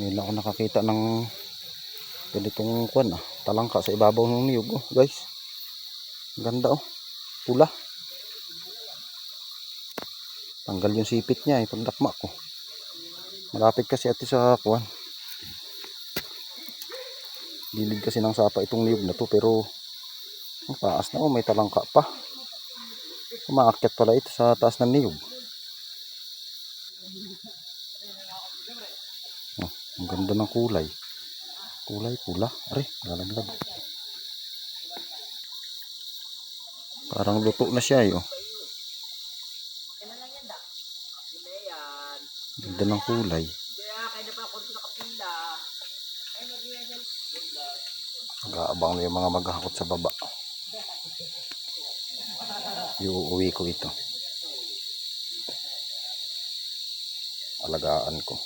Ngayon ako nakakita ng ganitong kwan ah. Talangka sa ibabaw ng niyog oh, guys. Ganda oh. Pula. Tanggal yung sipit niya eh, pagdakma ko. Malapit kasi ati sa kwan. Gilid kasi ng sapa itong niyog na to pero ang na oh, may talangka pa. Umaakyat pala ito sa taas ng niyog. Ang ganda ng kulay. Kulay pula. Are, lalaglag. Parang luto na siya eh. Oh. Ganda ng kulay. Nag-aabang na yung mga maghahakot sa baba. Iuuwi ko ito. Alagaan ko.